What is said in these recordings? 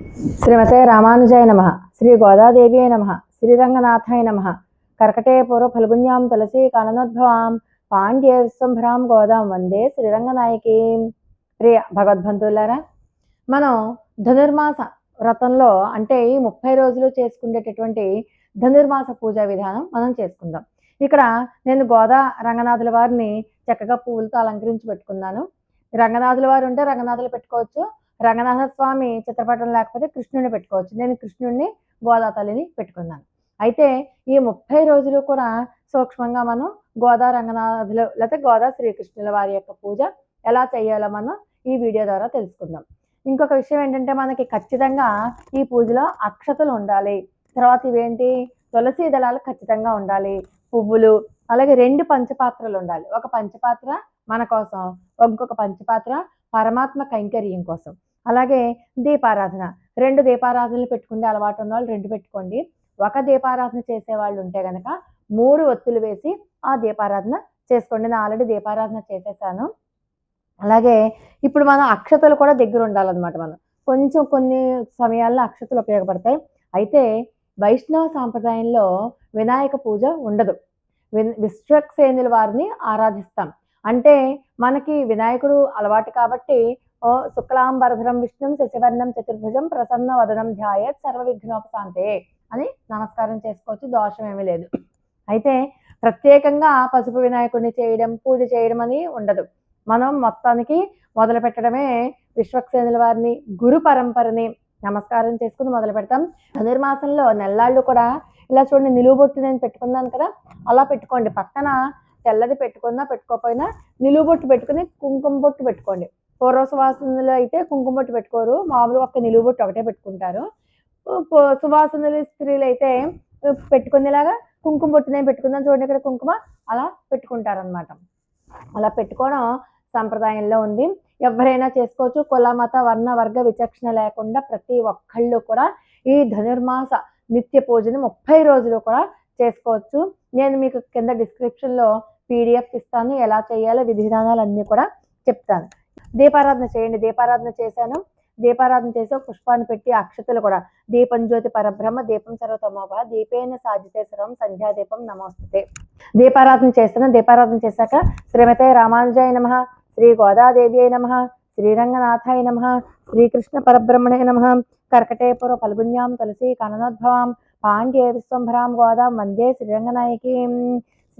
శ్రీమతే రామానుజాయ నమ. శ్రీ గోదాదేవ్యై నమ. శ్రీరంగనాథాయ నమ. కర్కటే పూర్వ ఫల్గుణ్యాం తులసి కాననోద్భవాం. పాండ్య విశ్వంభరాం గోదాం వందే శ్రీరంగనాయకి ప్రియ భగవద్బంధువులారా మనం ధనుర్మాస వ్రతంలో అంటే ఈ ముప్పై రోజులు చేసుకునేటటువంటి ధనుర్మాస పూజా విధానం మనం చేసుకుందాం. ఇక్కడ నేను గోదా రంగనాథుల వారిని చక్కగా పువ్వులతో అలంకరించి పెట్టుకున్నాను. రంగనాథుల వారు ఉంటే రంగనాథులు పెట్టుకోవచ్చు. రంగనాథ స్వామి చిత్రపటం లేకపోతే కృష్ణుడిని పెట్టుకోవచ్చు. నేను కృష్ణుడిని గోదాతల్లిని పెట్టుకున్నాను. అయితే ఈ ముప్పై రోజులు కూడా సూక్ష్మంగా మనం గోదా రంగనాథులు లేకపోతే గోదా శ్రీకృష్ణుల వారి యొక్క పూజ ఎలా చేయాలో మనం ఈ వీడియో ద్వారా తెలుసుకుందాం. ఇంకొక విషయం ఏంటంటే మనకి ఖచ్చితంగా ఈ పూజలో అక్షతలు ఉండాలి. తర్వాత ఇవేంటి? తులసి దళాలు ఖచ్చితంగా ఉండాలి. పువ్వులు అలాగే రెండు పంచపాత్రలు ఉండాలి. ఒక పంచపాత్ర మన కోసం ఇంకొక పంచపాత్ర పరమాత్మ కైంకర్యం కోసం. అలాగే దీపారాధన. రెండు దీపారాధనలు పెట్టుకునే అలవాటు ఉన్న వాళ్ళు రెండు పెట్టుకోండి. ఒక దీపారాధన చేసే వాళ్ళు ఉంటే కనుక మూడు ఒత్తులు వేసి ఆ దీపారాధన చేసుకోండి. నేను ఆల్రెడీ దీపారాధన చేసేసాను. అలాగే ఇప్పుడు మనం అక్షతలు కూడా దగ్గర ఉండాలన్నమాట మనం. కొంచెం కొన్ని సమయాల్లో అక్షతలు ఉపయోగపడతాయి. అయితే వైష్ణవ సాంప్రదాయంలో వినాయక పూజ ఉండదు. విశ్వక్సేనుల వారిని ఆరాధిస్తాం. అంటే మనకి వినాయకుడు అలవాటు కాబట్టి శుక్లాంబరధరం విష్ణుం శశివర్ణం చతుర్భుజం ప్రసన్న వదనం ధ్యాయత్ సర్వ విఘ్నోపశాంతే అని నమస్కారం చేసుకోవచ్చు. దోషం ఏమీ లేదు. అయితే ప్రత్యేకంగా పసుపు వినాయకుడిని చేయడం పూజ చేయడం అని ఉండదు. మనం మొత్తానికి మొదలు పెట్టడమే విశ్వక్సేనుల వారిని గురు పరంపరని నమస్కారం చేసుకుని మొదలు పెడతాం. ధనుర్మాసంలో నెల్లాళ్ళు కూడా ఇలా చూడండి నిలువబొట్టు నేను పెట్టుకున్నాను కదా అలా పెట్టుకోండి. పక్కన తెల్లది పెట్టుకున్నా పెట్టుకోకపోయినా నిలువబొట్టు పెట్టుకుని కుంకుమ బొట్టు పెట్టుకోండి. పూర్వ సువాసనలు అయితే కుంకుమ బొట్టు పెట్టుకోరు. మామూలుగా ఒక్క నిలువు బొట్టు ఒకటే పెట్టుకుంటారు. సువాసనలు స్త్రీలు అయితే పెట్టుకునేలాగా కుంకుమ బొట్టు నేను పెట్టుకుందాం. చూడండి ఇక్కడ కుంకుమ అలా పెట్టుకుంటారనమాట అలా పెట్టుకోవడం సంప్రదాయంలో ఉంది. ఎవరైనా చేసుకోవచ్చు. కుల మత వర్ణ వర్గ విచక్షణ లేకుండా ప్రతి ఒక్కళ్ళు కూడా ఈ ధనుర్మాస నిత్య పూజని ముప్పై రోజులు కూడా చేసుకోవచ్చు. నేను మీకు కింద డిస్క్రిప్షన్లో పీడిఎఫ్ ఇస్తాను. ఎలా చేయాలో విధి విధానాలు అన్నీ కూడా చెప్తాను. దీపారాధన చేయండి దీపారాధన చేశాను. దీపారాధన చేసి పుష్పాన్ని పెట్టి అక్షతలు కూడా దీపం జ్యోతి పరబ్రహ్మ దీపం సర్వతమోభ దీపేన సాజితే సర్వం సంధ్యాదీపం నమోస్తుతే. దీపారాధన చేస్తాను దీపారాధన చేశాక శ్రీమతే రామానుజాయ నమ శ్రీ గోదాదేవి నమ శ్రీరంగనాథాయ నమ శ్రీకృష్ణ పరబ్రహ్మణే నమ కర్కటేపుర ఫల్గుణ్యాం తులసి కననోద్భవాం పాండ్య విశ్వంభరాం గోదాం వందే శ్రీరంగనాయకి.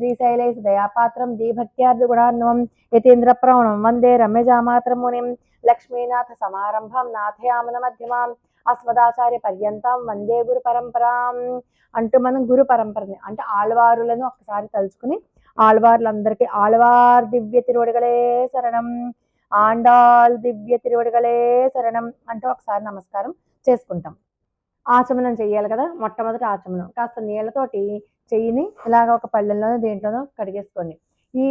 శ్రీశైలేశ దయాపాత్రం దీభక్త్యార్థి గుణాన్వం యతీంద్ర ప్రవణం వందే రమ్యజామాత్రం మునిం లక్ష్మీనాథ సమారంభం నాథయామన మధ్యమాం అస్మదాచార్య పర్యంతం వందే గురు పరంపరాం. అంటూ మనం గురు పరంపరని అంటే ఆళ్వారులను ఒకసారి తలుచుకుని ఆళ్వార్లందరికీ ఆళ్వార్ దివ్య తిరువడిగలే శరణం ఆండాల్ దివ్య తిరువడిగలే శరణం అంటూ ఒకసారి నమస్కారం చేసుకుంటాం. ఆచమనం చేయాలి కదా మొట్టమొదటి ఆచమనం. కాస్త నీళ్ళతోటి చెయ్యిని ఇలాగ ఒక పళ్ళెంలోనో దేంట్లోనో కడిగేసుకోండి. ఈ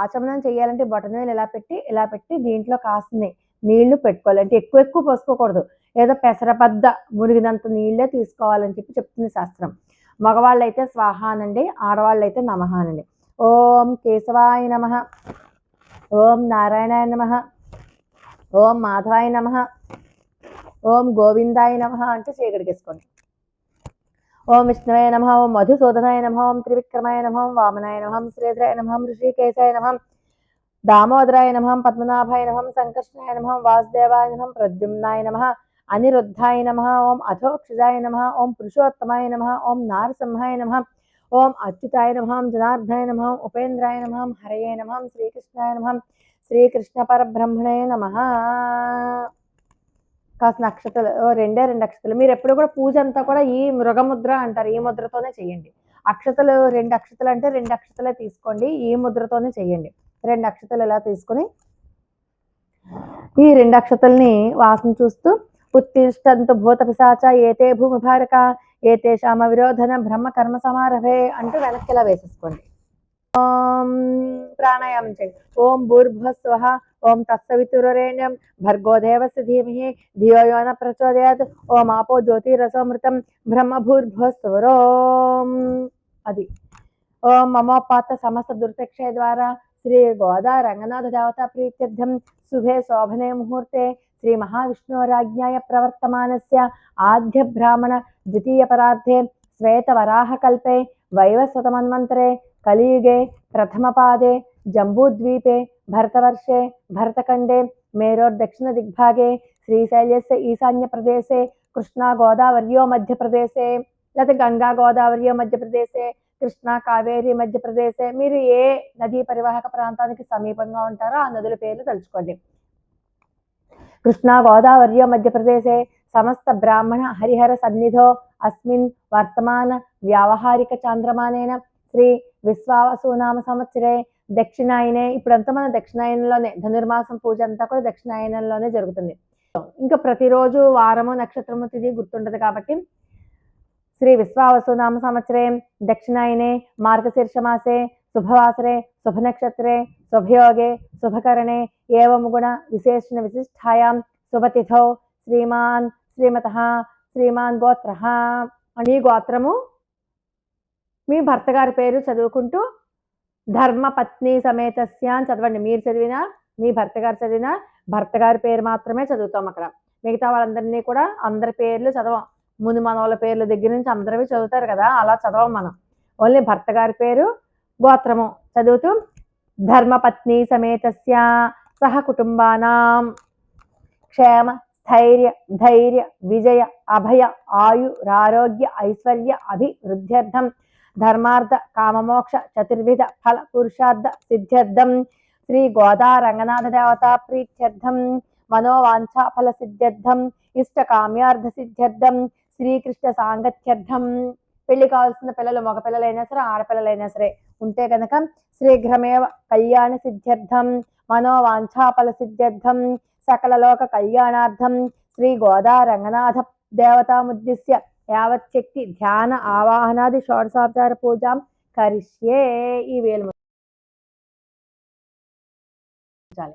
ఆచమనం చేయాలంటే బొటనవేలు ఇలా పెట్టి ఇలా పెట్టి దీంట్లో కాస్త నీళ్ళు పెట్టుకోవాలి అంటే ఎక్కువ ఎక్కువ పోసుకోకూడదు. ఏదో పెసరబద్ద మునిగినంత నీళ్ళే తీసుకోవాలని చెప్పి చెప్తుంది శాస్త్రం. మగవాళ్ళు అయితే స్వాహానండి ఆడవాళ్ళు అయితే నమహానండి ఓం కేశవాయ నమ ఓం నారాయణాయ నమ ఓం మాధవాయ నమ ఓం గోవిందాయ నమ అంటూ చేయగడిగేసుకోండి ఓం విష్ణువే నమ ఓం మధుసూదనాయ నమ ఓం త్రివిక్రమాయ నమ ఓం వామనాయ నమ శ్రీధరాయ నమ ఋషికేశాయ నమ దామోదరాయ నమ పద్మనాభాయ నమ సంకర్షణాయ నమ వాసుదేవాయ నమ ప్రద్యుమ్నాయ నమ అనిరుద్ధాయ నమ ఓం అథోక్షజాయ నమ ఓం పురుషోత్తమాయ నమ ఓం నారసింహాయ నమ ఓం అచ్యుతాయ నమ జనార్దనాయ నమ ఉపేంద్రాయ నమ హరయే నమ శ్రీకృష్ణాయ నమ శ్రీకృష్ణ పరబ్రహ్మణే నమ కాస్త నక్షత్రాలు ఓ రెండే రెండు అక్షతలు మీరు ఎప్పుడు కూడా పూజ అంతా కూడా ఈ మృగముద్ర అంటారు ఈ ముద్రతోనే చేయండి. అక్షతలు రెండు అక్షతలు అంటే రెండు అక్షతలే తీసుకోండి ఈ ముద్రతోనే చేయండి. రెండు అక్షతలు ఇలా తీసుకొని ఈ రెండు అక్షతల్ని వాసన చూస్తూ ఉత్తిష్టంతు భూత పిశాచ ఏతే భూమి భారక ఏతేషామ విరోధన బ్రహ్మ కర్మ సమారభే అంటూ వెనక్కి ఇలా వేసేసుకోండి. ఓం ప్రాణాయామం చేయండి ఓం భూర్భువస్వః ఓం తత్సవితురేణ్యం భర్గో దేవస్య ధీమహి ధియో యో న ప్రచోదయాత్ ఓం ఆపో జ్యోతిరసోమృతం బ్రహ్మ భూర్భువస్వరోం అది ఓం మమోపాత సమస్త దుర్భిక్షయ ద్వారా శ్రీ గోదా రంగనాథ దేవతా ప్రీత్యర్థం శుభే శోభనే ముహూర్తే శ్రీ మహావిష్ణురాజ్ఞాయ ప్రవర్తమానస్య ఆద్య బ్రాహ్మణ ద్వితీయ పరార్థే శ్వేతవరాహకల్పే వైవస్వతమన్వంతరే కలియుగే ప్రథమపాదే జంబూద్వీపే భరతవర్షే భరతఖండే మేరోర్దక్షిణదిగ్భాగే శ్రీశైల్యस्य ఈశాన్యప్రదేశే కృష్ణా గోదావర్యో మధ్యప్రదేశే లేకపోతే గంగా గోదావరియో మధ్యప్రదేశే కృష్ణా కావేరి మధ్యప్రదేశే మీరు ఏ నదీ పరివాహక ప్రాంతానికి సమీపంగా ఉంటారో ఆ నదుల పేర్లు తలుచుకోండి. కృష్ణా గోదావర్యో మధ్యప్రదేశే సమస్త బ్రాహ్మణ హరిహర సన్నిధో అస్మిన్ వర్తమాన వ్యావహారిక చాంద్రమానేన శ్రీ విశ్వావసునామ సంవత్సరే దక్షిణాయనే ఇప్పుడంతా మన దక్షిణాయనంలోనే ధనుర్మాసం పూజ అంతా కూడా దక్షిణాయనంలోనే జరుగుతుంది. ఇంకా ప్రతిరోజు వారము నక్షత్రము తిది గుర్తుండదు కాబట్టి శ్రీ విశ్వావసునామ సంవత్సరే దక్షిణాయనే మార్గశీర్షమాసే శుభవాసరే శుభనక్షత్రే శుభయోగే శుభకరణే ఏవం గుణ విశేషణ విశిష్టాయాం శుభతిథౌ శ్రీమాన్ శ్రీమత శ్రీమాన్ గోత్ర. మీ గోత్రము మీ భర్త గారి పేరు చదువుకుంటూ ధర్మపత్ని సమేతస్య అని చదవండి. మీరు చదివినా మీ భర్త గారు చదివినా భర్త గారి పేరు మాత్రమే చదువుతాం అక్కడ. మిగతా వాళ్ళందరినీ కూడా అందరి పేర్లు చదవం. ముందు మనవాళ్ళ పేర్ల దగ్గర నుంచి అందరివి చదువుతారు కదా అలా చదవం మనం. ఓన్లీ భర్త గారి పేరు గోత్రము. చదువుతూ ధర్మపత్ని సమేతస్య సహ కుటుంబానాం. క్షేమ స్థైర్య ధైర్య విజయ అభయ ఆయు రారోగ్య ఐశ్వర్య అభివృద్ధ్యర్థం. ధర్మార్థ కామమోక్ష చతుర్విధ ఫల పురుషార్థ సిద్ధ్యర్థం. శ్రీ గోదా రంగనాథ దేవత ప్రీత్యర్థం. మనోవాంఛా ఫల సిద్ధ్యర్థం. ఇష్ట కామ్యార్థ సిద్ధ్యర్థం. శ్రీకృష్ణ సాంగత్యర్థం. పెళ్ళి కావాల్సిన పిల్లలు మగ పిల్లలైనా సరే ఆడపిల్లలైనా సరే ఉంటే కనుక శ్రీఘ్రమేవ కళ్యాణ సిద్ధ్యర్థం. మనోవాంఛాఫల సిద్ధ్యర్థం. సకలలోక కళ్యాణార్థం. శ్రీ గోదా రంగనాథ దేవతాముద్దిశ్య యావచ్చక్తి ధ్యాన ఆవాహనాది షోడశోపచార పూజాం కరిష్యే ఈ వేలు చాలు.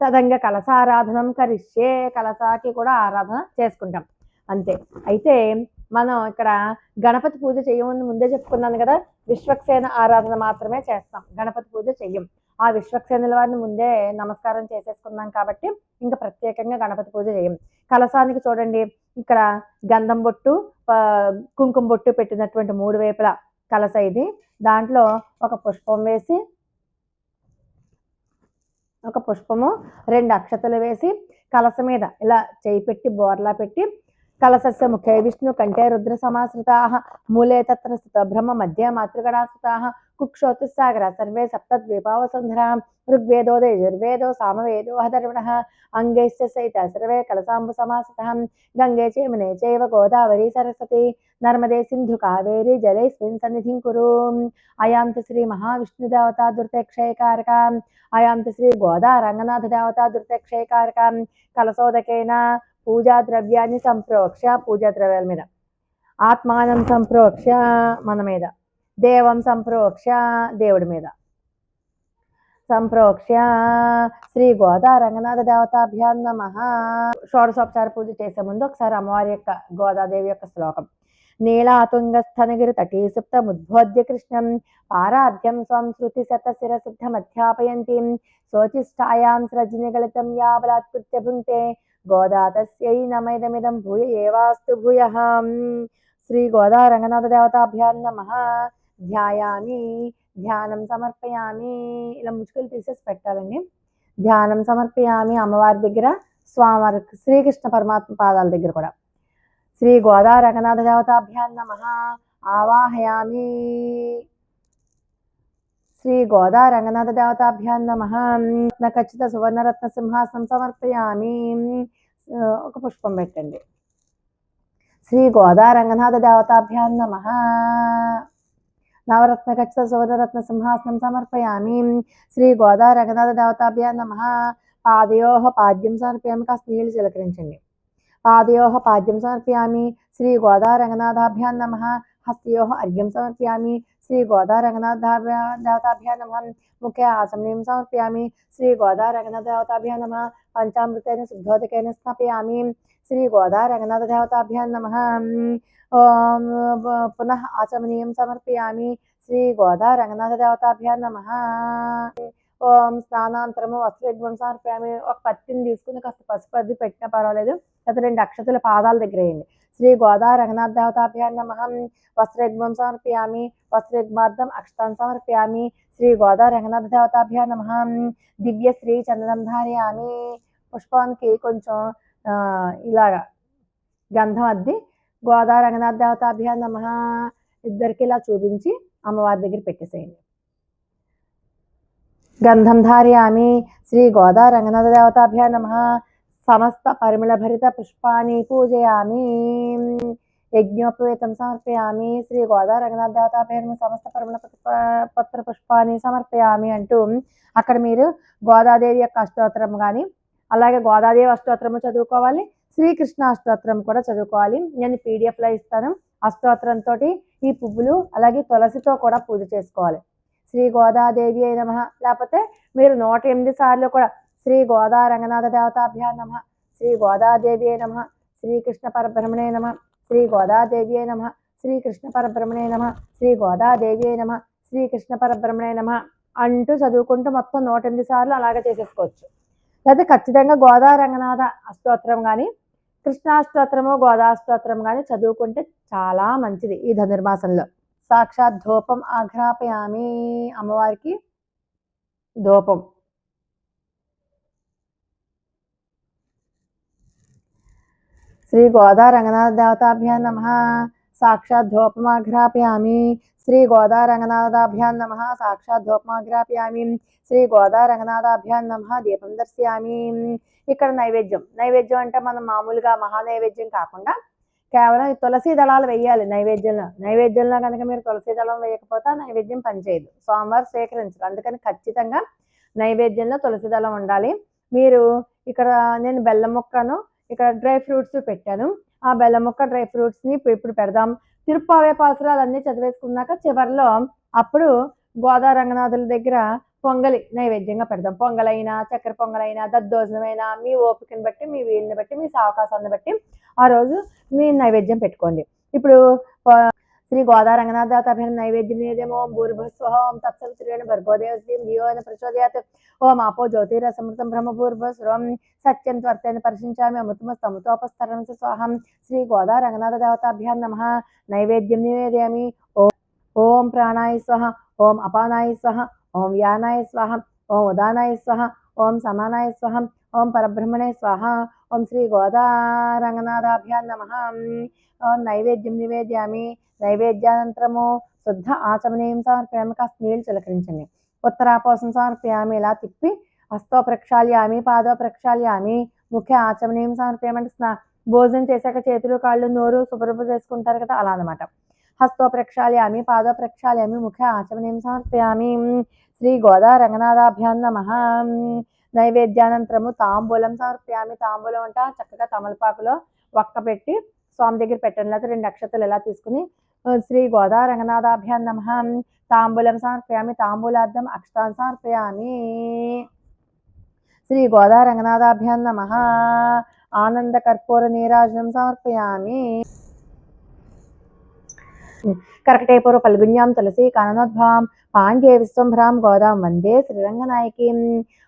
తదంగ కలసారాధనం కరిష్యే కలసాకి కూడా ఆరాధన చేసుకుంటాం. అంతే. అయితే మనం ఇక్కడ గణపతి పూజ చేయమని ముందే చెప్పుకున్నాను కదా విశ్వక్సేన ఆరాధన మాత్రమే చేస్తాం. గణపతి పూజ చెయ్యం. ఆ విశ్వక్సేనుల వారిని ముందే నమస్కారం చేసేసుకున్నాం కాబట్టి ఇంకా ప్రత్యేకంగా గణపతి పూజ చేయం. కలసానికి చూడండి ఇక్కడ గంధం బొట్టు కుంకుమ బొట్టు పెట్టినటువంటి మూడు వైపుల కలస ఇది. దాంట్లో ఒక పుష్పం వేసి ఒక పుష్పము రెండు అక్షతలు వేసి కలస మీద ఇలా చేయి పెట్టి బోర్లా పెట్టి కలసస్య ముఖే విష్ణు కంఠే రుద్ర సమాశ్రితా మూలే తత్ర స్థిత బ్రహ్మ మధ్య మాతృగణాశ్రితా కుక్షోతుస్సాగర సర్వే సప్తద్వీపావసుంధరా ఋగ్వేదో యజుర్వేదో సామవేదో హధర్వణ అంగైశ్చ సహిత సర్వే కలసాంబు సమాసిత గంగే చేమినే చైవ గోదావరి సరస్వతి నర్మదే సింధు కావేరి జలైస్మిన్ సన్నిధిం కురు. అయాంతి శ్రీ మహావిష్ణుదేవతా దుర్తక్షయకారక అయాంతి శ్రీ గోదా రంగనాథ దేవతా దుర్తక్షయకారక కలసోదకేన పూజా ద్రవ్యాన్ని సంప్రోక్ష పూజా ద్రవ్యాల మీద. ఆత్మానం సంప్రోక్ష మన మీద. దేవం సంప్రోక్ష దేవుడి మీద. సంప్రోక్ష శ్రీ గోదా రంగనాథ దేవతాభ్యాన్ నమ. షోడశోపచార పూజ చేసే ముందు ఒకసారి అమ్మవారి యొక్క గోదాదేవి యొక్క శ్లోకం. నీలాతుంగస్థనగిరి తటీ సుప్తముద్బోధ్య కృష్ణం పారాధ్యం స్వం శృతి శత శిర సిద్ధమధ్యాపయంతి శోచిష్టాయాం సృజనిగళితం యాబలాత్కృత్య భుంక్తే గోదా తస్యై నమైదమిదం భూయ ఏవాస్తు భూయ శ్రీ గోదా రంగనాథ దేవతాభ్యాన్ నమ ధ్యాయామి ధ్యానం సమర్పయామి ఇలా ముచ్చుకలు తీసేసి పెట్టాలండి. ధ్యానం సమర్పయామి అమ్మవారి దగ్గర స్వామివారి శ్రీకృష్ణ పరమాత్మ పాదాల దగ్గర కూడా. శ్రీ గోదా రంగనాథ దేవతాభ్యాన్ నమ. ఆవాహయామి. శ్రీ గోదా రంగనాథ దేవతాభ్యాన్ నమ. ఖచ్చిత సువర్ణరత్న సింహాసనం సమర్పయామి. ఒక పుష్పం పెట్టండి. శ్రీ గోదా రంగనాథ దేవతాభ్యాన్ నమ. నవరత్న ఖచ్చిత సువర్ణరత్న సింహాసనం సమర్పయామి. శ్రీ గోదా రంగనాథ దేవతాభ్యాన్ నమ. పాదయో పాద్యం సమర్పయామి. కాస్త నీళ్ళు చిలకరించండి. పాదయో పాద్యం సమర్పయామి. శ్రీ గోదా రంగనాథాభ్యాన్ నమ. హస్తయో అర్ఘ్యం సమర్పయామి శ్రీ గోదా రంగనాథ దేవతాభ్యా నమ ముఖ్య ఆసమనీయం సమర్పయామి శ్రీ గోదా రంగనాథ దేవతాభ్యా నమ పంచామృతైన శుద్ధోదకైన స్థాపయామి శ్రీ గోదా రంగనాథ దేవతాభ్యా నమ పునః ఆచమనీయం సమర్పయామి శ్రీ గోదా రంగనాథ దేవతాభ్యా నమ ఓం స్నానాంతరము వస్త్రవిధ్వం సమర్పయామి ఒక పత్తిని తీసుకుని కాస్త పసుపు అది పెట్టినా పర్వాలేదు। లేదా రెండు అక్షతల పాదాల దగ్గర వేయండి। శ్రీ గోదా రంగనాథ దేవతాభ్యాం నమ వస్త్రయుగ్మం సమర్పయామి వస్త్రయుగ్మార్థం అక్షతాన్ని సమర్పయామి శ్రీ గోదా రంగనాథ దేవతాభ్యాం నమ దివ్య శ్రీ చందనం ధారయామి పుష్పానికి కొంచెం ఆ, ఇలాగా గంధం అద్ది గోదా రంగనాథ దేవతాభ్యాం నమ ఇద్దరికి ఇలా చూపించి అమ్మవారి దగ్గర పెట్టేసేయండి గంధం ధారయామి శ్రీ గోదా రంగనాథ దేవతాభ్యా నమ సమస్త పరిమళభరిత పుష్పాన్ని పూజయామి. యజ్ఞోపవేతం సమర్పయామి. శ్రీ గోదావరి రంగనాథ దేవతాభ్యా పేరు సమస్త పరిమళ పత్ర పుష్పాన్ని సమర్పయామి అంటూ అక్కడ మీరు గోదాదేవి యొక్క అష్టోత్తరం కానీ అలాగే గోదాదేవి అష్టోత్తరము చదువుకోవాలి శ్రీకృష్ణ అష్టోత్తరం కూడా చదువుకోవాలి. నేను పీడిఎఫ్లో ఇస్తాను. అష్టోత్తరంతో ఈ పువ్వులు అలాగే తులసితో కూడా పూజ చేసుకోవాలి. శ్రీ గోదాదేవి అయి నమ. లేకపోతే మీరు నూట ఎనిమిది సార్లు కూడా శ్రీ గోదా రంగనాథ దేవతాభ్యా నమ శ్రీ గోదాదేవ్యే నమ శ్రీకృష్ణ పరబ్రహ్మణే నమ శ్రీ గోదాదేవ్యే నమ శ్రీకృష్ణ పరబ్రహ్మణే నమ శ్రీ గోదాదేవ్యే నమ శ్రీకృష్ణ పరబ్రహ్మణే నమ అంటూ చదువుకుంటూ మొత్తం నూట ఎనిమిది సార్లు అలాగే చేసేసుకోవచ్చు. లేకపోతే ఖచ్చితంగా గోదా రంగనాథ అష్టోత్తరం కానీ కృష్ణాష్టోత్తరము గోదాష్టోత్తరం కానీ చదువుకుంటే చాలా మంచిది ఈ ధనుర్మాసంలో. సాక్షాత్ ధూపం ఆఘ్రాపయామి అమ్మవారికి ధూపం. శ్రీ గోదా రంగనాథ దేవతాభ్యా నమ సాక్షాత్ ధూపమాఘ్రాపయామి శ్రీ గోదా రంగనాథాభ్యాం నమ సాక్షాత్ ధూపమాఘ్రాపయామి శ్రీ గోదా రంగనాథాభ్యాం నమ దీపం దర్శయామి ఇక్కడ నైవేద్యం. నైవేద్యం అంటే మనం మామూలుగా మహా నైవేద్యం కాకుండా కేవలం తులసి దళాలు వేయాలి నైవేద్యంలో. నైవేద్యంలో కనుక మీరు తులసి దళం వేయకపోతే నైవేద్యం పనిచేయదు. సోమవారం స్వీకరించరు. అందుకని ఖచ్చితంగా నైవేద్యంలో తులసి దళం ఉండాలి. మీరు ఇక్కడ నేను బెల్లం ముక్కను ఇక్కడ డ్రై ఫ్రూట్స్ పెట్టాను. ఆ బెల్లం మొక్క డ్రై ఫ్రూట్స్ని ఇప్పుడు ఇప్పుడు పెడదాం. తిరుప్పావే పాసురాలు అన్నీ చదివేసుకున్నాక చివరిలో అప్పుడు గోదా రంగనాథుల దగ్గర పొంగలి నైవేద్యంగా పెడదాం. పొంగలైనా చక్కెర పొంగలైనా దద్దోజనమైనా మీ ఓపికని బట్టి మీ వీలుని బట్టి మీ సావకాశాన్ని బట్టి ఆ రోజు మీ నైవేద్యం పెట్టుకోండి. ఇప్పుడు ఆ, శ్రీ గోదా రంగనాథ దాతాభిన నైవేద్యం ఏదేమో భూర్భస్వహం తత్సవిత్రేణ భర్గోదేవస్యం దియోన ప్రచోదయాత్ ఓం ఆపో జ్యోతిరసమృతం బ్రహ్మభూర్భస్వం సత్యం త్వర్తేన పరిశించామి అమృతమస్తు అమృతోపస్తరణం స్వాహం శ్రీ గోదా రంగనాథ దేవతాభ్యాం నమ నైవేద్యం నివేదయామి ఓం ఓం ప్రాణాయ స్వహ ఓం అపానాయ స్వహ ఓం వ్యానాయ స్వాహ ఓం ఉదానాయ స్వహ ఓం సమానాయ స్వహ ఓం పరబ్రహ్మణే స్వాహ ఓం శ్రీ గోదారంగనాథాభ్యా నమ. ఓం నైవేద్యం నివేద్యామి నైవేద్యానంతరము శుద్ధ ఆచమనీయం సమర్పయామి కాస్త నీళ్ళు చిలకరించండి. ఉత్తరాపోసం సమర్పయామి ఇలా తిప్పి హస్తో ప్రక్షాళ్యామి పాదో ప్రక్షాళ్యామి ముఖ్య ఆచమనీయం సమర్పయామంటే స్నా భోజనం చేశాక చేతులు కాళ్ళు నోరు శుభ్రపు చేసుకుంటారు కదా అలా అనమాట హస్తో ప్రక్షాళ్యామి పాదో ప్రక్షాళ్యామి ముఖ్య ఆచమనీయం సమర్పయామి. శ్రీ గోదా రంగనాథాభ్యాన్ నమ. నైవేద్యానంతరము తాంబూలం సమర్పయామి. తాంబూలం అంట చక్కగా తమలపాకులో ఒక్క పెట్టి స్వామి దగ్గర పెట్టండి. లేకపోతే రెండు అక్షతలు ఎలా తీసుకుని శ్రీ గోదా రంగనాథాభ్యాన్ నమ. తాంబూలం సమర్పయామి తాంబూలార్థం అక్షతాన్ని సమర్పయామి. శ్రీ గోదా రంగనాథాభ్యాన్ నమ. ఆనంద కర్పూర నీరాజనం సమర్పయామి. కర్కటేపుర పల్గుణ్యాం తులసి కాననోద్భాం పాండ్య విశ్వంభ్రాం గోదాం వందే శ్రీరంగనాయకీం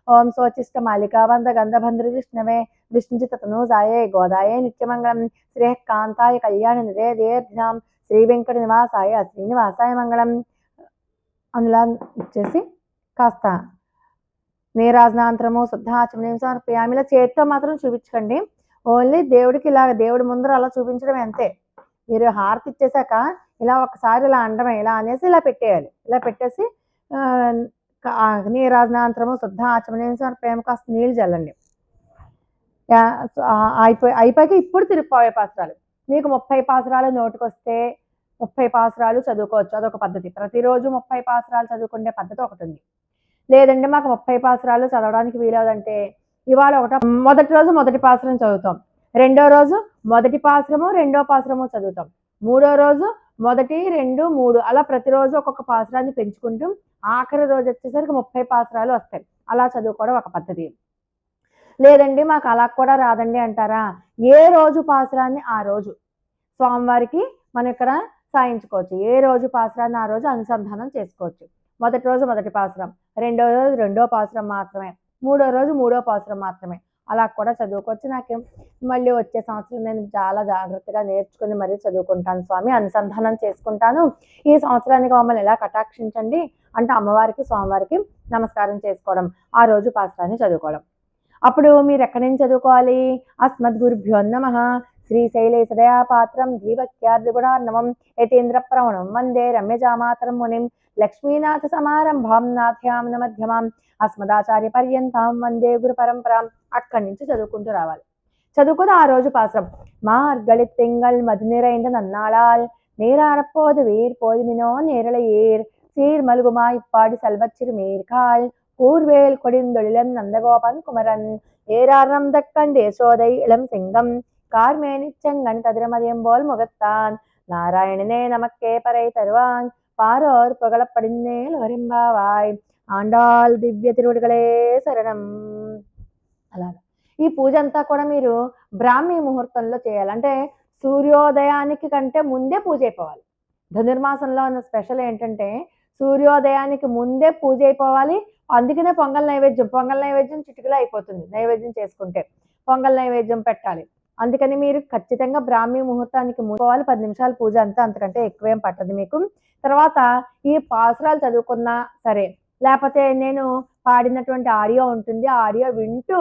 ఓం శోచిష్ట మాలికా వంద గంధభంద్ర విష్ణవే విష్ణుచిత తనూజాయే గోదాయే నిత్యమంగళం శ్రీ కాంతాయ కళ్యాణ నిదే దేర్ధ్యాం శ్రీ వెంకట నివాసాయ శ్రీనివాసాయ మంగళం అందులో వచ్చేసి కాస్త నీరాజనాంతరము శుద్ధాచమనీయం సమర్పయామి ఇలా చేతితో మాత్రం చూపించకండి। ఓన్లీ దేవుడికి ఇలా దేవుడి ముందర అలా చూపించడం అంతే। మీరు హారతి ఇచ్చేసాక ఇలా ఒకసారి ఇలా అండమే ఇలా అనేసి ఇలా పెట్టేయాలి. ఇలా పెట్టేసి ఆ, నీరాజనాంతరము శుద్ధ ఆచమనం ప్రేమ కాస్త నీళ్ళు చల్లండి. అయిపోయి అయిపోయాక ఇప్పుడు తిరుప్పావే పాసరాలు మీకు ముప్పై పాసరాలు నోటికొస్తే ముప్పై పాసరాలు చదువుకోవచ్చు. అదొక పద్ధతి. ప్రతిరోజు ముప్పై పాసరాలు చదువుకునే పద్ధతి ఒకటి ఉంది లేదండి మాకు ముప్పై పాసరాలు చదవడానికి వీలదంటే ఇవాళ ఒకట మొదటి రోజు మొదటి పాసరం చదువుతాం. రెండో రోజు మొదటి పాసరము రెండో పాసరము చదువుతాం. మూడో రోజు మొదటి రెండు మూడు అలా ప్రతిరోజు ఒక్కొక్క పాసరాన్ని పెంచుకుంటూ ఆఖరి రోజు వచ్చేసరికి ముప్పై పాసరాలు వస్తాయి. అలా చదువుకోవడం ఒక పద్ధతి. లేదండి మాకు అలా కూడా రాదండి అంటారా? ఏ రోజు పాసరాన్ని ఆ రోజు. స్వామివారికి మనం ఇక్కడ సాయించుకోవచ్చు ఏ రోజు పాసరాన్ని ఆ రోజు అనుసంధానం చేసుకోవచ్చు. మొదటి రోజు మొదటి పాసురం రెండో రోజు రెండో పాసురం మాత్రమే మూడో రోజు మూడో పాసురం మాత్రమే. అలా కూడా చదువుకోవచ్చు. నాకు మళ్ళీ వచ్చే సంవత్సరం నేను చాలా జాగ్రత్తగా నేర్చుకుని మరీ చదువుకుంటాను స్వామి. అనుసంధానం చేసుకుంటాను. ఈ సంవత్సరానికి మమ్మల్ని ఎలా కటాక్షించండి? అంటే అమ్మవారికి స్వామివారికి నమస్కారం చేసుకోవడం. ఆ రోజు పాసురాన్ని చదువుకోవడం. అప్పుడు మీరు ఎక్కడి నుంచి చదువుకోవాలి? అస్మద్గురుభ్యో నమ. శ్రీశైలే సదయా పాత్రం దీవక్యార్దిగుణార్ణవం యతీంద్ర ప్రవణం వందే రమ్యజామాతరం మునిం లక్ష్మీనాథ సమారంభాం నాథ్యాం మధ్యమాం అస్మదాచార్య పర్యంతం వందే గురు పరంపరాం అక్కడి నుంచి చదువుకుంటూ రావాలి చదువుకుని ఆ రోజు పాసం మార్గళి తింగళ్ మధు நிறைந்த நன்னாளால் நீராடப்போது வீர் போதுமினோ நேரலையேர் சீர் மல்குமா இப்பாடி செல்வச்சிறு மேற்கால் கூர்வேல் கொடிந்தொழிலம் நந்தகோபன் குமரன் ஏராரம் தக்கண்டே சோதை இளம் சிங்கம் കാർമേനിച്ചങ്കൺ കതിരമതിയമ്പോൾ മുഖത്താൻ നാരായണനെ നമക്കേ പറയ തരുവാൻ പാരോർ പുകളപ്പടിന്നേൽ ഒരമ്പാവായ് ఆండాల్ దివ్య తిరువుడుగలే శరణం అలాగా. ఈ పూజ అంతా కూడా మీరు బ్రాహ్మీ ముహూర్తంలో చేయాలి. అంటే సూర్యోదయానికి కంటే ముందే పూజ అయిపోవాలి. ధనుర్మాసంలో ఉన్న స్పెషల్ ఏంటంటే సూర్యోదయానికి ముందే పూజ అయిపోవాలి. అందుకనే పొంగల్ నైవేద్యం పొంగల్ నైవేద్యం చిటికలో అయిపోతుంది నైవేద్యం చేసుకుంటే. పొంగల్ నైవేద్యం పెట్టాలి. అందుకని మీరు ఖచ్చితంగా బ్రాహ్మీ ముహూర్తానికి పోవాలి. పది నిమిషాలు పూజ అంతా అంతకంటే ఎక్కువేం పట్టదు మీకు. తర్వాత ఈ పాసురాలు చదువుకున్నా సరే లేకపోతే నేను పాడినటువంటి ఆడియో ఉంటుంది ఆ ఆడియో వింటూ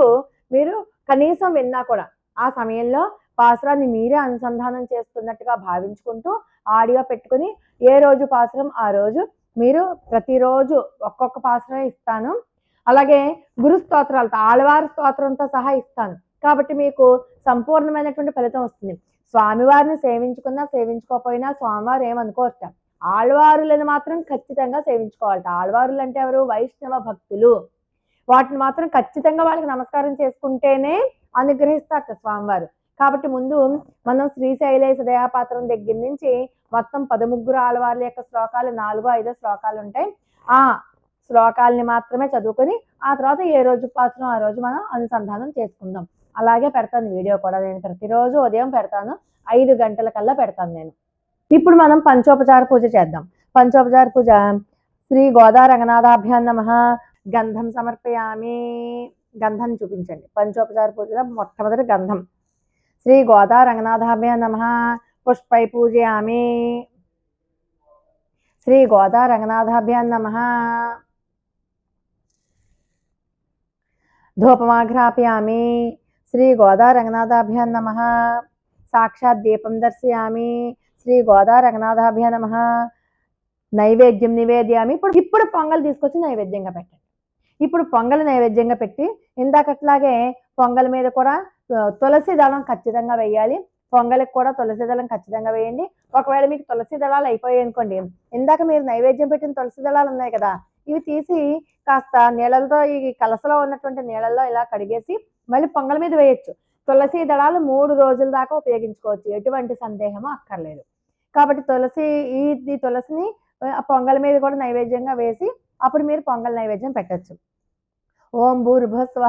మీరు కనీసం విన్నా కూడా ఆ సమయంలో పాసురాన్ని మీరే అనుసంధానం చేస్తున్నట్టుగా భావించుకుంటూ ఆడియో పెట్టుకుని ఏ రోజు పాసురం ఆ రోజు మీరు ప్రతిరోజు ఒక్కొక్క పాసురం ఇస్తాను. అలాగే గురు స్తోత్రాలతో ఆళ్వారి స్తోత్రంతో సహా ఇస్తాను. కాబట్టి మీకు సంపూర్ణమైనటువంటి ఫలితం వస్తుంది. స్వామివారిని సేవించుకున్నా సేవించుకోకపోయినా స్వామివారు ఏమనుకోరట? ఆళ్వారులను మాత్రం ఖచ్చితంగా సేవించుకోవాలట. ఆళ్వారులు అంటే ఎవరు? వైష్ణవ భక్తులు. వాటిని మాత్రం ఖచ్చితంగా వాళ్ళకి నమస్కారం చేసుకుంటేనే అనుగ్రహిస్తారట స్వామివారు. కాబట్టి ముందు మనం శ్రీశైలేశ దయాపాత్రం దగ్గర నుంచి మొత్తం పదముగ్గురు ఆళ్వార్ల యొక్క శ్లోకాలు నాలుగో ఐదో శ్లోకాలు ఉంటాయి. ఆ శ్లోకాలని మాత్రమే చదువుకొని ఆ తర్వాత ఏ రోజు పాత్రం ఆ రోజు మనం అనుసంధానం చేసుకుందాం. అలాగే పెడతాను వీడియో కూడా. నేను ప్రతిరోజు ఉదయం పెడతాను ఐదు గంటల కల్లా పెడతాను నేను. ఇప్పుడు మనం పంచోపచార పూజ చేద్దాం. పంచోపచార పూజ. శ్రీ గోదా రంగనాథాభ్యాన్ నమ. గంధం సమర్పయామి. గంధం చూపించండి. పంచోపచార పూజలో మొట్టమొదటి గంధం. శ్రీ గోదా రంగనాథాభ్యాన్ నమ. పుష్పై పూజయామి శ్రీ గోదా రంగనాథాభ్యాన్ నమ. ధూపమాఘ్రాపయామి. శ్రీ గోదా రంగనాథాభ్యాన్ నమ. సాక్షాత్ దీపం దర్శయామి. శ్రీ గోదా రంగనాథాభ్యాన్ నమ. నైవేద్యం నివేద్యామి. ఇప్పుడు ఇప్పుడు పొంగల్ తీసుకొచ్చి నైవేద్యంగా పెట్టండి. ఇప్పుడు పొంగల్ నైవేద్యంగా పెట్టి ఇందాకట్లాగే పొంగల్ మీద కూడా తులసి దళం ఖచ్చితంగా వేయాలి. పొంగలికి కూడా తులసి దళం ఖచ్చితంగా వేయండి. ఒకవేళ మీకు తులసి దళాలు అయిపోయాయి అనుకోండి ఇందాక మీరు నైవేద్యం పెట్టిన తులసి దళాలు ఉన్నాయి కదా ఇవి తీసి కాస్త నీళ్ళతో ఈ కలసలో ఉన్నటువంటి నీళ్ళల్లో ఇలా కడిగేసి మళ్ళీ పొంగల్ మీద వేయొచ్చు. తులసి దళాలు మూడు రోజుల దాకా ఉపయోగించుకోవచ్చు. ఎటువంటి సందేహము అక్కర్లేదు. కాబట్టి తులసి ఈ తులసిని పొంగల్ మీద కూడా నైవేద్యంగా వేసి అప్పుడు మీరు పొంగల్ నైవేద్యం పెట్టచ్చు. ఓం భూర్భస్వ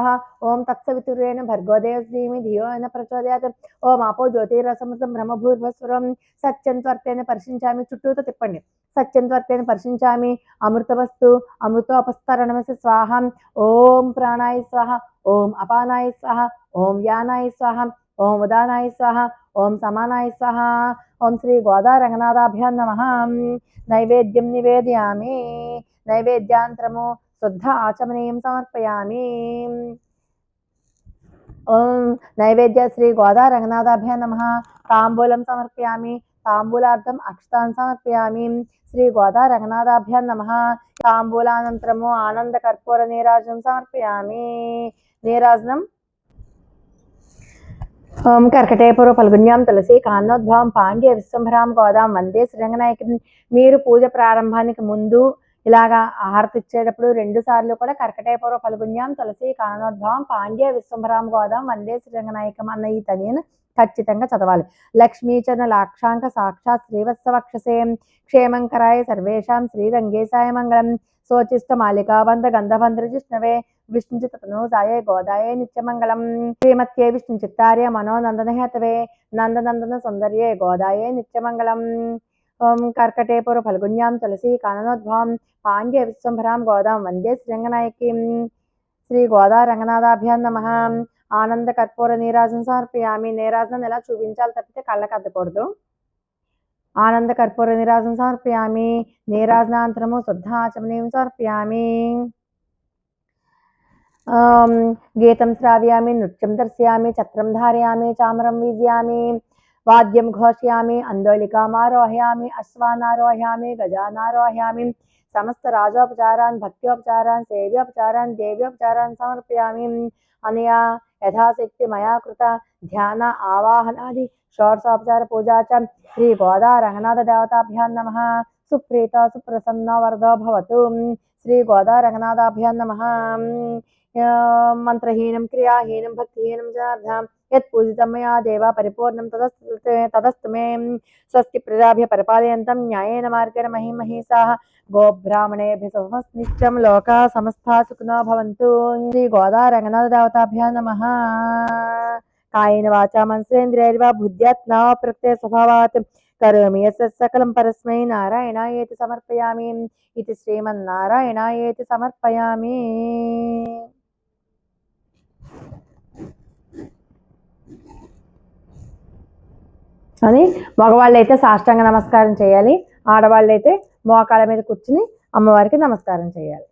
ఓం తత్సవితురేణ భర్గోదేవీమి ధియోన ప్రచోదయాత్. ఓం ఆపో జ్యోతిరసమృతం బ్రహ్మభూర్భస్వరం సత్యం త్వర్తేన పరిశించామి చుట్టూతో తిప్పండి. సత్యం త్వర్తేన పరిశించామి అమృతవస్తు అమృతోపస్తరణమసి స్వాహం. ఓం ప్రాణాయ స్వాహ ఓం అపానాయ స్వాహ ఓం యానాయ స్వాహ ఓం ఉదానాయ స్వాహ ఓం సమానాయ స్వాహ. ఓం శ్రీ గోదా నమ. నైవేద్యం నివేదయామి. నైవేద్యాంతరము శుద్ధ ఆచమనీయం సమర్పయామి ఓం నైవేద్య శ్రీ గోదా రంగనాథాభ్య నమ తాంబూలం సమర్పయామి తాంబూలార్థం అక్షతాన్ సమర్పయామి శ్రీ గోదా రంగనాథాభ్య నమ తాంబూలానంతరము ఆనంద కర్పూర నీరాజనం సమర్పయామి నీరాజనం ఓం కర్కటేపుర పల్గుణ్యాం తులసి కాన్నోద్భవం పాండ్య విశ్వంభరాం గోదాం వందే శ్రీరంగనాయకి మీరు పూజ ప్రారంభానికి ముందు ఇలాగా ఆహారతిచ్చేటప్పుడు రెండు సార్లు కూడా కర్కటేపుర ఫల్గుణ్యాం తులసి కానోద్భవం పాండ్య విశ్వంభరాం గోదాం వందే శ్రీరంగనాయకం అన్న ఈ తనియను ఖచ్చితంగా చదవాలి. లక్ష్మీచరణ లాక్షాంక సాక్షాత్ శ్రీవత్సవక్షసే క్షేమంకరాయ సర్వేషాం శ్రీరంగేశాయ మంగళం. సోచిష్ట మాలికాబంధ గంధబంధ్ర జిష్ణవే విష్ణుచిత గోదాయ నిత్యమంగళం శ్రీమత్యే విష్ణు చిత్తార్య మనోనందన హేతవే నందనందన సుందర్యే గోదాయే నిత్యమంగళం ఓం కర్కటేపుర ఫల్గుణ్యాం తులసి కాననోద్భవం పాండ్య విశ్వంభరాం గోదాం వందే శ్రీరంగనాయకీం శ్రీ గోదా రంగనాథాభ్యాన్ నమ ఆనంద కర్పూర నీరాజన సమర్పయామి నీరాజనం ఎలా చూపించాలి తప్పితే కళ్ళకి అద్దకూడదు ఆనంద కర్పూర నీరాజన సమర్పయామి నీరాజనాంతరము శుద్ధ ఆచమనీయం సమర్పయామి గీతం శ్రావ్యామి నృత్యం దర్శయామి ఛత్రం ధారయామి చామరం వీజయామి వాద్యం ఘోషయామి అందోళికామారోహయామి అశ్వానారోహయామి గజానారోహయామి సమస్త రాజోపచారాన్ భక్త్యోపచారాన్ సేవ్యోపచారాన్ దేవ్యోపచారాన్ సమర్పయామి అనయా యథాశక్తి మయా కృత ధ్యాన ఆవాహనాది షోడశోపచార పూజా చ శ్రీ గోదా రంగనాథ దేవతాభ్యాం నమ సుప్రీత సుప్రసన్న వరదో భవతు శ్రీ యత్ పూజితం మయా దేవ పరిపూర్ణం తదస్తు మే స్వస్తి ప్రజాభ్య పరిపాలయంతం న్యాయేన మార్గేణ మహిమహీసాः గోబ్రాహ్మణేభ్య శుభమస్నిత్యం లోకా సమస్తా సుఖినో భవంతు శ్రీ గోదా రంగనాథ దేవతాభ్యా నమ కాయన వాచా మనసేంద్రియైర్వా బుద్ధ్యాత్మా ప్రత్యయ స్వభావాత్ కరోమి సకలం పరస్మై నారాయణాయేతి సమర్పయామి ఇది శ్రీమన్నారాయణాయేతి సమర్పయామి అని మగవాళ్ళైతే సాష్టాంగ నమస్కారం చేయాలి. ఆడవాళ్ళైతే మోకాళ్ళ మీద కూర్చుని అమ్మవారికి నమస్కారం చేయాలి.